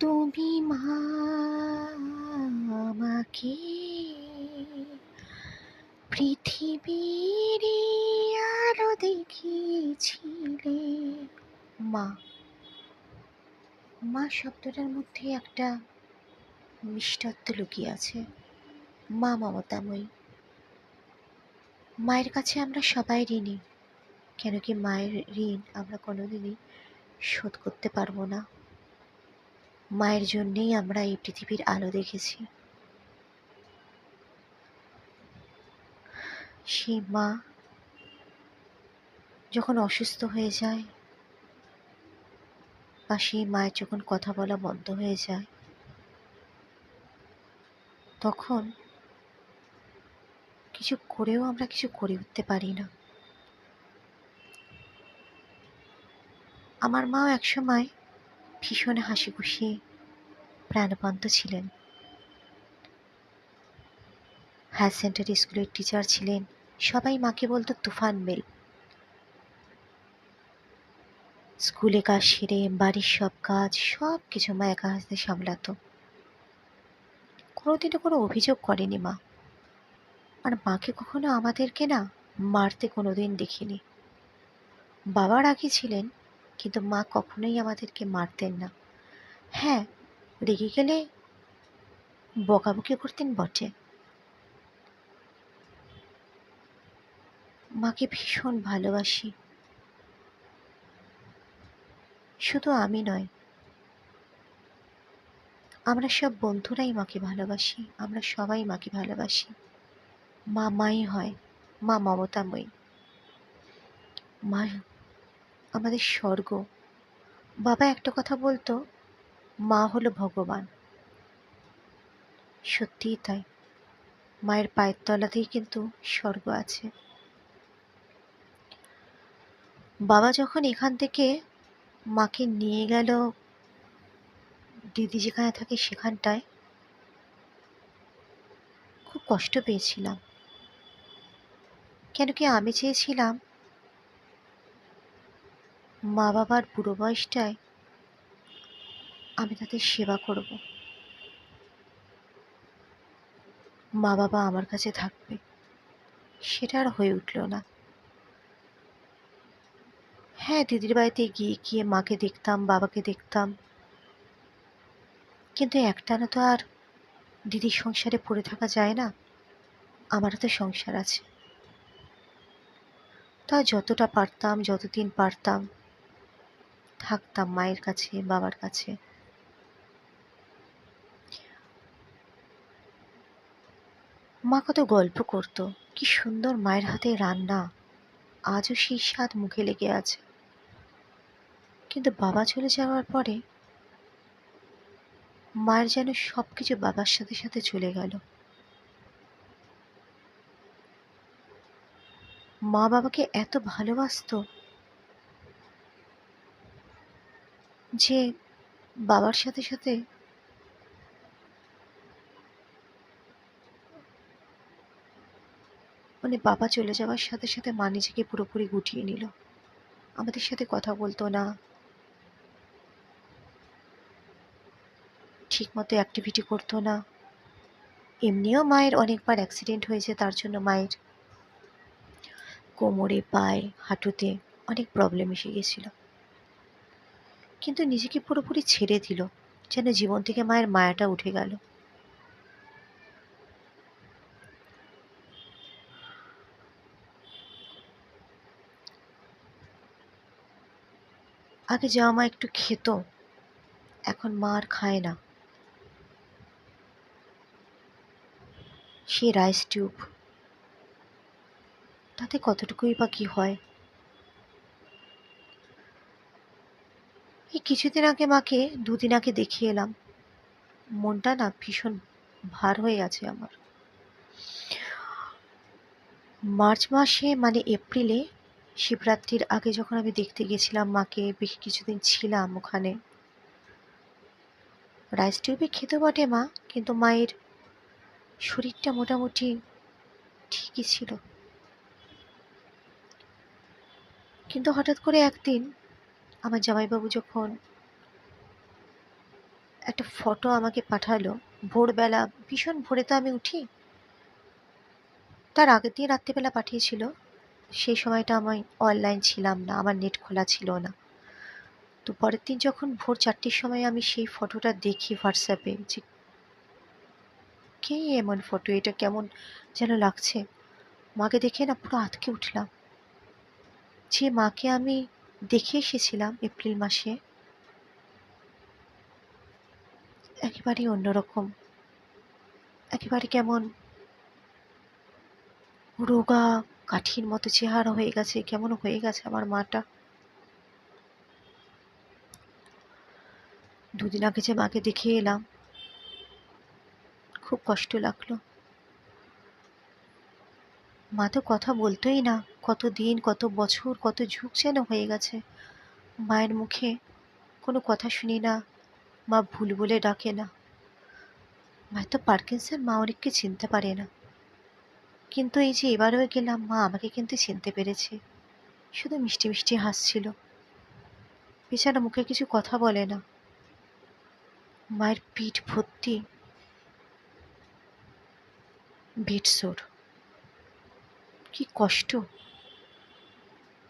তুমি মা আমাকে পৃথিবীর আলো দেখিয়েছিলে। মা মা শব্দটার মধ্যে একটা মিষ্টত্ব লুকিয়ে আছে। মা মমতাময়ী, মায়ের কাছে আমরা সবাই ঋণী। কেন কি মায়ের ঋণ আমরা কোনোদিনই শোধ করতে পারব না। মায়ের জন্যেই আমরা এই পৃথিবীর আলো দেখেছি। সেই মা যখন অসুস্থ হয়ে যায় বা সেই মায়ের যখন কথা বলা বন্ধ হয়ে যায়, তখন কিছু করেও আমরা কিছু করে উঠতে পারি না। আমার মাও একসময় ভীষণ হাসি খুশি প্রাণবন্ত ছিলেন। হায়ার সেকেন্ডারি স্কুলের টিচার ছিলেন, সবাই মাকে বলতো তুফান মেল স্কুলে কাজ সেরে বাড়ির সব কাজ, সব কিছু মা একা হাসতে সামলাতো। কোনোদিনও কোনো অভিযোগ করেনি মা। আর মাকে কখনো আমাদেরকে না মারতে কোনোদিন দেখিনি। বাবার আগে ছিলেন কিন্তু মা কখনোই আমাদেরকে মারতেন না। হ্যাঁ রেগে গেলে বকাবকি করতেন বটে। মাকে ভীষণ ভালোবাসি। শুধু আমি নয়, আমরা সব বন্ধুরাই মাকে ভালোবাসি, আমরা সবাই মাকে ভালোবাসি। মা মাই হয়, মা মমতাময়ী। মা আমাদের স্বর্গ। বাবা একটা কথা বলতো, মা হলো ভগবান। সত্যিই তাই। মায়ের পায়ের তলাতেই কিন্তু স্বর্গ আছে। বাবা যখন এখান থেকে মাকে নিয়ে গেল, দিদি যেখানে থাকে সেখানটায়, খুব কষ্ট পেয়েছিলাম। কেন কি আমি চেয়েছিলাম মা বাবার বুড়ো বয়সটায় আমি তাদের সেবা করব। মা বাবা আমার কাছে থাকবে, সেটা আর হয়ে উঠল না। হ্যাঁ দিদির বাড়িতে গিয়ে গিয়ে মাকে দেখতাম, বাবাকে দেখতাম। কিন্তু একটানা তো আর দিদির সংসারে পড়ে থাকা যায় না, আমারও তো সংসার আছে। তা যতটা পারতাম, যতদিন পারতাম থাকতাম মায়ের কাছে, বাবার কাছে। মা কত গল্প করতো, কি সুন্দর মায়ের হাতে রান্না, আজও সেই স্বাদ মুখে লেগে আছে। কিন্তু বাবা চলে যাওয়ার পরে মায়ের যেন সব কিছু বাবার সাথে সাথে চলে গেল। মা বাবাকে এত ভালোবাসতো যে বাবার সাথে সাথে মানে বাবা চলে যাওয়ার সাথে সাথে মা নিজেকে পুরোপুরি গুটিয়ে নিল। আমাদের সাথে কথা বলতো না। ঠিক মতো অ্যাক্টিভিটি করতো না। এমনিও মায়ের অনেকবার অ্যাক্সিডেন্ট হয়েছে, তার জন্য মায়ের কোমরে, পায়ে, হাঁটুতে অনেক প্রবলেম এসে গেছিল। কিন্তু নিজেকে পুরোপুরি ছেড়ে দিল, যেন জীবন থেকে মায়ের মায়াটা উঠে গেল। আগে যাওয়া মা, একটু খেত। এখন মা আর খায় না। সে রাইস টিউব। তাতে কতটুকুই বা কি হয় এই কিছুদিন আগে মাকে, দুদিন আগে দেখিয়ে এলাম। মনটা না ভীষণ ভার হয়ে আছে আমার। মার্চ মাসে মানে এপ্রিলে, শিবরাত্রির আগে যখন আমি দেখতে গেছিলাম মাকে, বেশ কিছুদিন ছিলাম ওখানে। রাইস টিউবে খেতে বটে মা, কিন্তু মায়ের শরীরটা মোটামুটি ঠিকই ছিল। কিন্তু হঠাৎ করে একদিন আমার জামাইবাবু যখন একটা ফটো আমাকে পাঠালো, ভোরবেলা, ভীষণ ভোরে তো আমি উঠি, তার আগের দিন রাত্রিবেলা পাঠিয়েছিল, সেই সময়টা আমি অনলাইন ছিলাম না, আমার নেট খোলা ছিল না। তো পরের দিন যখন ভোর চারটের সময় আমি সেই ফটোটা দেখি হোয়াটসঅ্যাপে যে কে এমন ফটো এটা কেমন যেন লাগছে, মাকে দেখে না পুরো আতকে উঠলাম। যে মাকে আমি দেখে এসেছিলাম এপ্রিল মাসে। একেবারেই অন্যরকম। একেবারে কেমন রোগা কাঠির মতো চেহারা হয়ে গেছে, কেমন হয়ে গেছে আমার মাটা। দুদিন আগে যে মাকে দেখে এলাম, খুব কষ্ট লাগল। মা তো কথা বলতোই না। কত দিন, কত বছর, কত যুগ যেন হয়ে গেছে। মায়ের মুখে কোনো কথা শুনি না, মা ভুল বলে ডাকে না। মায়ের তো পার্কিনসন, মা অনেককে চিনতে পারে না। কিন্তু এই যে এবারেও গেলাম, মা আমাকে কিন্তু চিনতে পেরেছে। শুধু মিষ্টি মিষ্টি হাসছিল। বেচারা মুখে কিছু কথা বলে না। মায়ের পিঠ ভর্তি বেডসোর। কি কষ্ট।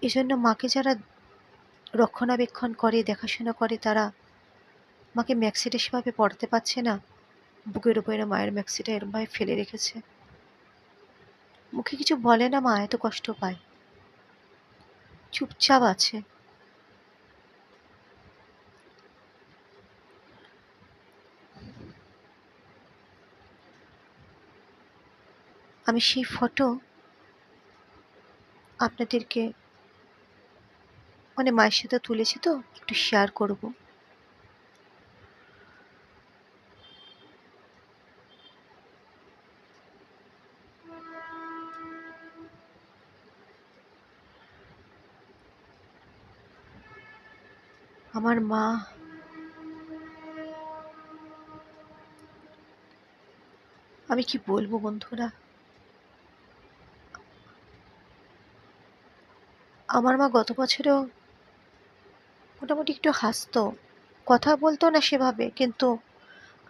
এজন্য মাকে যারা রক্ষণাবেক্ষণ করে, দেখাশোনা করে, তারা মাকে ম্যাক্সিটা সেভাবে পড়াতে পারছে না। বুকের উপরে মায়ের ম্যাক্সিটা এরমভাবে ফেলে রেখেছে। মুখে কিছু বলে না মা, এত কষ্ট পায়। চুপচাপ আছে। আমি সেই ফটো আপনাদেরকে মানে মায়ের সাথে তুলেছি তো, একটু শেয়ার করব। আমার মা আমি কি বলব বন্ধুরা? আমার মা গত বছরেও মোটামুটি একটু হাসতো। কথা বলতো না সেভাবে, কিন্তু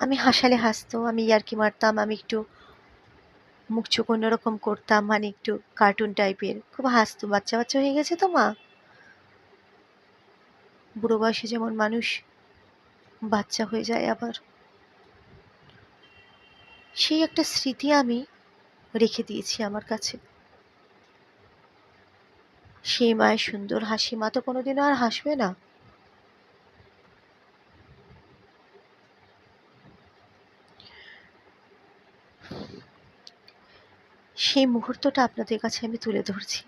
আমি হাসালে হাসতো। আমি ইয়ার্কি মারতাম, আমি একটু মুখ চোখ অন্যরকম করতাম মানে একটু কার্টুন টাইপের খুব হাসতো, বাচ্চা বাচ্চা হয়ে গেছে তো মা। বুড়ো বয়সে যেমন মানুষ বাচ্চা হয়ে যায় আবার। সেই একটা স্মৃতি আমি রেখে দিয়েছি আমার কাছে। সেই মায়ের সুন্দর হাসি। মা তো কোনোদিনও আর হাসবে না। সেই মুহূর্তটা আপনাদের কাছে আমি তুলে ধরছি।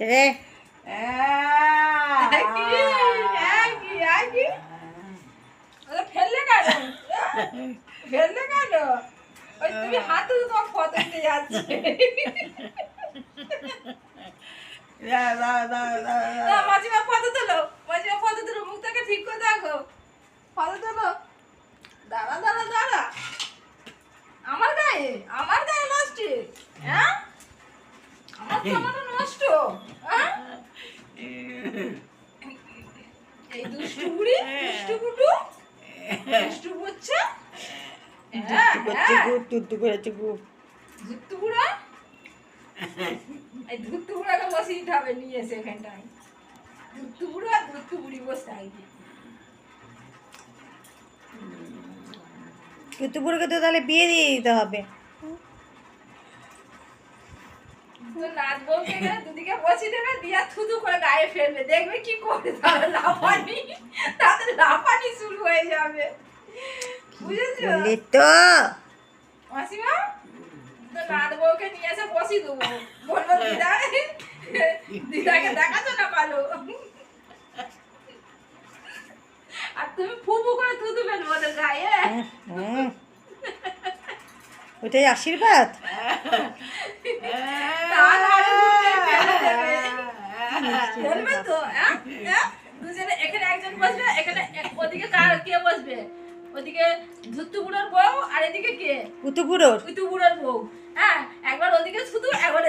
রে মাঝিমা ফটো তোলো। মাঝিমা ফটো তোলো মুখটাকে ঠিক করে দেখো। ফটো তোলো। দাঁড়া দাঁড়া দাঁড়া। আমার গায়ে আমার গায়ে নষ্ট হ্যাঁ? আমার জামাটা নষ্ট হ্যাঁ? এই দুষ্টু বুড়ি দুষ্টু কুটু দুষ্টু বুচ্ছা। হ্যাঁ হ্যাঁ। ধুত্তু বুড়া? এই দিতে হবে নিয়ে এসে এখানটায়। আর বসে থাকবে। তো তাহলে বিয়ে দিয়ে দিতে হবে। নাচ বলতে গেলে দুদিকে দেবে দিয়া থুতু করে গায়ে ফেলবে। দেখবে কি করে তাহলে লাফানি। তাদের লাফানি শুরু হয়ে যাবে। বুঝেছ? তো? মাসিমা? তো নাদ বউকে নিয়ে এসে বসি দেবো বলব দিদা দিদাকে দেখাচ্ছ না ভালো আর তুমি ফুপু করে থুতু ফেলব ওদের গায়ে আশীর্বাদ। ফেলবে তো হ্যাঁ? হ্যাঁ? দুজনে এখানে একজন বসবে এখানে ওদিকে কার কে বসবে ওদিকে ধুত্তু বুড়োর বউ আর এদিকে কে? কুতুপুরোর উতু বউ। হ্যাঁ একবার ওদিকে শুধু একবার।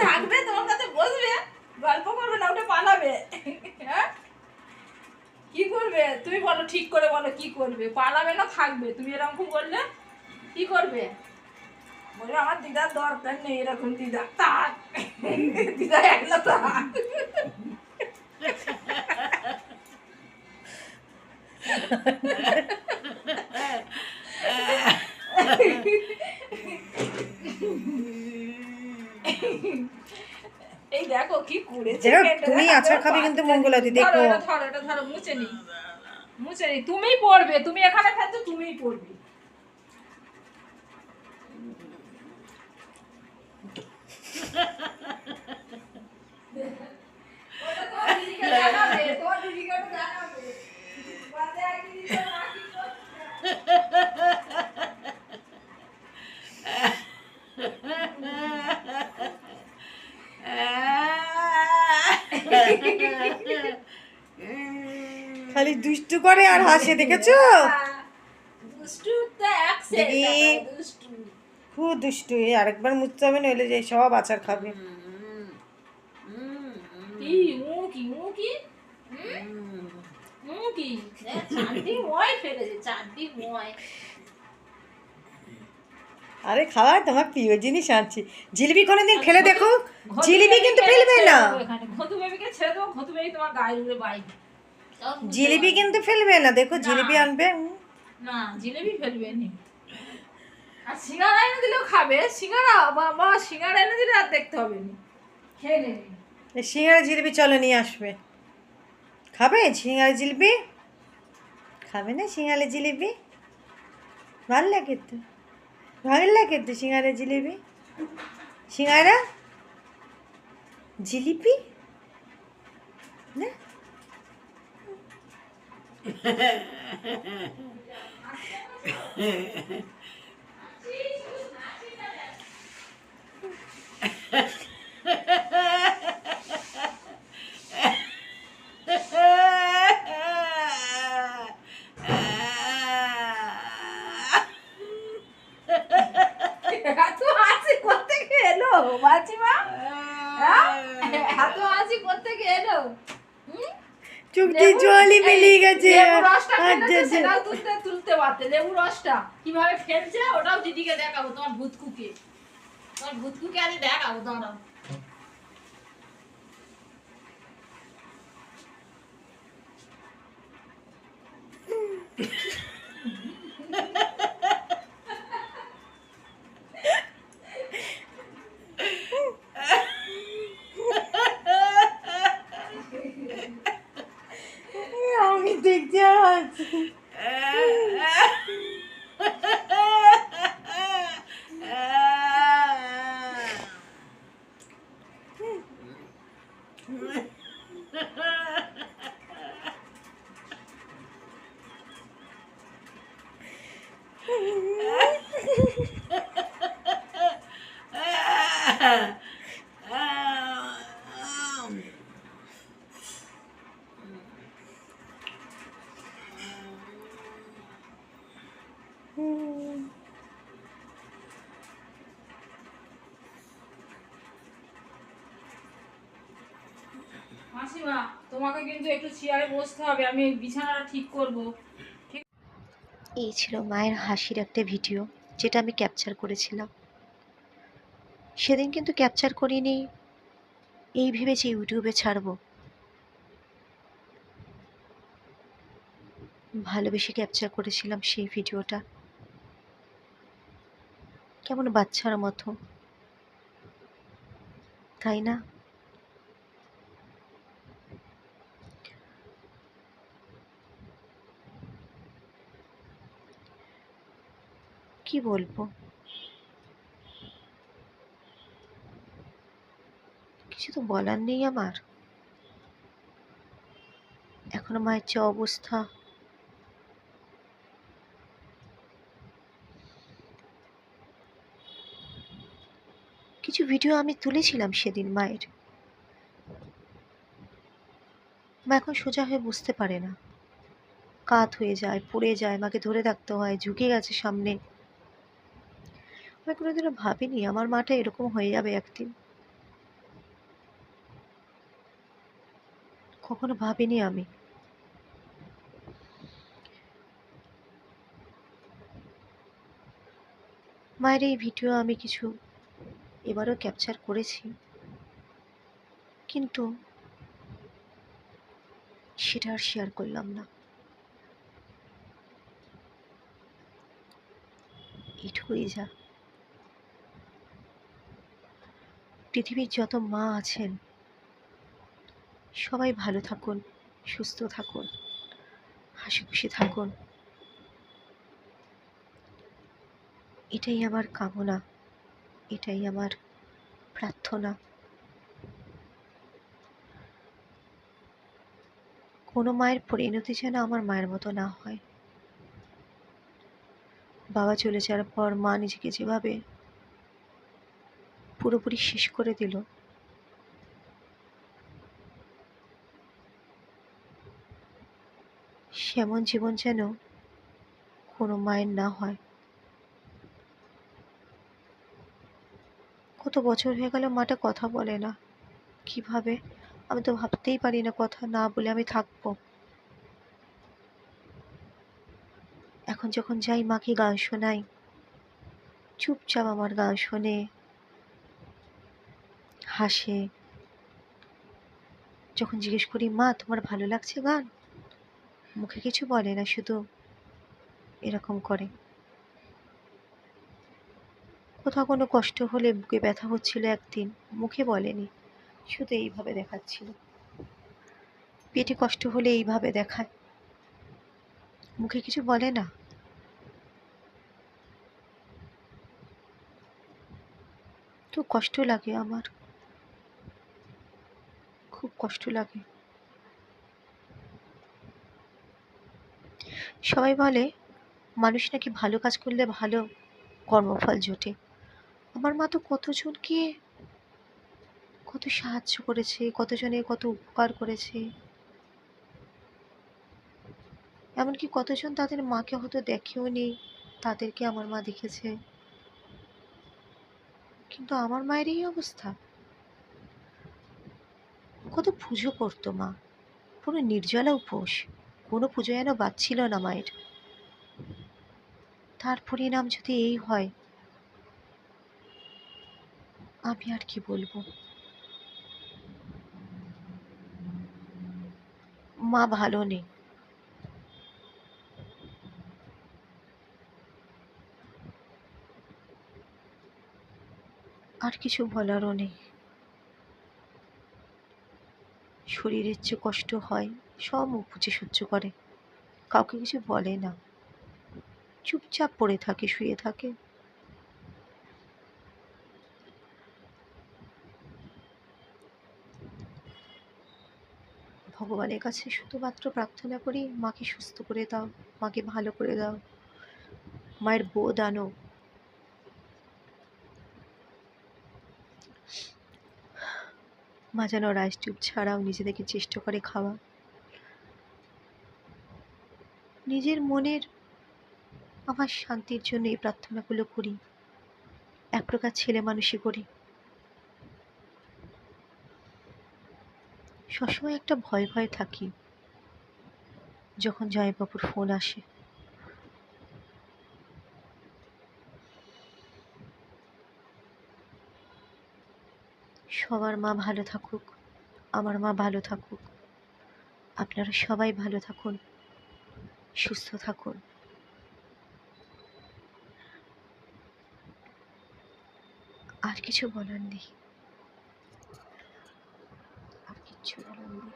থাকবে তোমার কাছে বসবে গল্প করবে না ওটা পালাবে। হ্যাঁ? কি করবে? তুমি বলো ঠিক করে বলো কি করবে? পালাবে না থাকবে। তুমি এরকম করলে কি করবে? বলবে আমার দিদার দরকার নেই এরকম দিদা। তাক দিদা একলা তাক তুমি আচার খাবে কিন্তু মঙ্গলাদি, দেখো। ধরো ধরো মুছে নি মুছে নি তুমিই পড়বে তুমি এখানে ফেলছো তুমিই পড়বে ওটা তোমার দিদিকে দেখাবে, তোমার দিদিকে ওটা দেখাবে। বাদে একদিন তো মাকে করছে। খালি দুষ্টু করে আর হাসে দেখেছ। খুব দুষ্টু আরেকবার মুছতে হবে নইলে যে সব আচার খাবে। আরে খাওয়া তোমার প্রিয় জিনিস আনছি। জিলিপি কোনোদিন ফেলে দেখো। ঘটু জিলিপি কিন্তু ফেলবে না। দেবো বেবিকে ছেড়ে দেবো ঘটু বেবি তোমার গায়ে উড়ে বাইরে জিলিপি কিন্তু ফেলবে না দেখো। জিলিপি আনবে। না জিলেবি ফেলবে নি। আর সিঙ্গারা এনে দিলেও খাবে। সিঙ্গারা বাবা সিঙ্গারা এনে দিলে আর দেখতে হবে না। খেয়ে নেবে সিঙ্গারা জিলিপি চলো নিয়ে আসবে। খাবে সিঙ্গারা জিলিপি? খাবে না সিঙ্গারা জিলিপি? ভালো লাগে তো। ভালো লাগে তো সিঙ্গারা জিলিপি। সিঙ্গারা? জিলিপি না এত হাসি করতে গিয়ে এলো মাছিমা এত হাসি করতে গিয়ে এলো হুম? চুক্তি লেবু- জলই এই বেরিয়ে গেছে লেবু রসটা আচ্ছা, ফেলেছে, আচ্ছা। সেটাও তুলতে তুলতে পারতে লেবু রসটা কীভাবে ফেলছে ওটাও দিদিকে দেখাবো তোমার ভূতকুকে তোমার ভূতকুকে আমি দেখাবো দাঁড়াও মাসিমা তোমাকে কিন্তু একটু চেয়ারে বসতে হবে আমি বিছানাটা ঠিক করব। এই ছিল মায়ের হাসির একটা ভিডিও, যেটা আমি ক্যাপচার করেছিলাম। সেদিন কিন্তু ক্যাপচার করিনি, এই ভেবেছি ইউটিউবে ছাড়বো। ভালোবেসে ক্যাপচার করেছিলাম সেই ভিডিওটা। কেমন বাচ্চার মতো। তাই না? কি বলব? কিছু তো বলার নেই আমার। এখনও মায়ের যে অবস্থা। কিছু ভিডিও আমি তুলেছিলাম সেদিন মায়ের। মা এখন সোজা হয়ে বুঝতে পারে না। কাত হয়ে যায়, পড়ে যায়, মাকে ধরে রাখতে হয়, ঝুঁকে গেছে সামনে। আমি কোনোদিনও ভাবিনি, আমার মাটা এরকম হয়ে যাবে একদিন। কখনো ভাবিনি আমি। মায়ের এই ভিডিও আমি কিছু এবারও ক্যাপচার করেছি। কিন্তু সেটা আর শেয়ার করলাম না। এটুকুই যা। পৃথিবীর যত মা আছেন, সবাই ভালো থাকুন, সুস্থ থাকুন হাসি খুশি থাকুন। এটাই আমার কামনা, এটাই আমার প্রার্থনা। কোনো মায়ের পরিণতি যেন আমার মায়ের মতো না হয়। বাবা চলে যাওয়ার পর মা নিজেকে যেভাবে পুরোপুরি শেষ করে দিল। সেমন জীবন যেন কোনো মায়ের না হয়। কত বছর হয়ে গেল, মাটা কথা বলে না। কীভাবে? আমি তো ভাবতেই পারি না কথা না বলে আমি থাকব। এখন যখন যাই, মাকে গান শোনাই। চুপচাপ আমার গান শোনে। হাসে। যখন জিজ্ঞেস করি, মা, তোমার ভালো লাগছে গান? মুখে কিছু বলে না, শুধু এরকম করে। কোথাও কোনো কষ্ট হলে বুকে ব্যথা হচ্ছিল একদিন, মুখে বলেনি, শুধু এইভাবে দেখাচ্ছিল। পেটে কষ্ট হলে এইভাবে দেখায়। মুখে কিছু বলে না। তো কষ্ট লাগে আমার। খুব কষ্ট লাগে। সবাই বলে, মানুষ নাকি ভালো কাজ করলে ভালো কর্মফল জোটে। আমার মা তো কতজনকে, কত সাহায্য করেছে কতজনের কত উপকার করেছে। এমনকি কতজন তাদের মাকে হয়তো দেখেও নি তাদেরকে আমার মা দেখেছে। কিন্তু আমার মায়ের এই অবস্থা। কত পুজো করতো মা। পুরো নির্জলা উপোস। কোনো পুজো যেন বাদ ছিল না মায়ের। তার পরিণাম যদি এই হয়, আমি আর কি বলব? মা ভালো নেই। আর কিছু বলারও নেই। শরীরের যে কষ্ট হয়, সব মুখ বুঝে সহ্য করে। কাউকে কিছু বলে না। চুপচাপ পড়ে থাকে, শুয়ে থাকে। ভগবানের কাছে শুধুমাত্র প্রার্থনা করি, মাকে সুস্থ করে দাও, মাকে ভালো করে দাও। মায়ের বোধ আনো যেন রাইস টিউব ছাড়াও নিজেদেরকে চেষ্টা করে খাওয়া। নিজের মনের আমার শান্তির জন্য এই প্রার্থনাগুলো করি। এক প্রকার ছেলে মানুষই করি। সবসময় একটা ভয় ভয় থাকি যখন জয়বাবুর ফোন আসে। সবার মা ভালো থাকুক, আমার মা ভালো থাকুক। আপনারা সবাই ভালো থাকুন, সুস্থ থাকুন। আর কিছু বলার নেই। আর কিছু বলার নেই।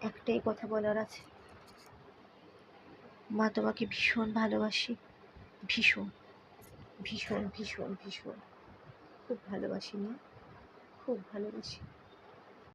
একটাই কথা বলার আছে। মা তোমাকে ভীষণ ভালোবাসি। ভীষণ ভীষণ ভীষণ ভীষণ। খুব ভালোবাসি মা। খুব ভালোবাসি।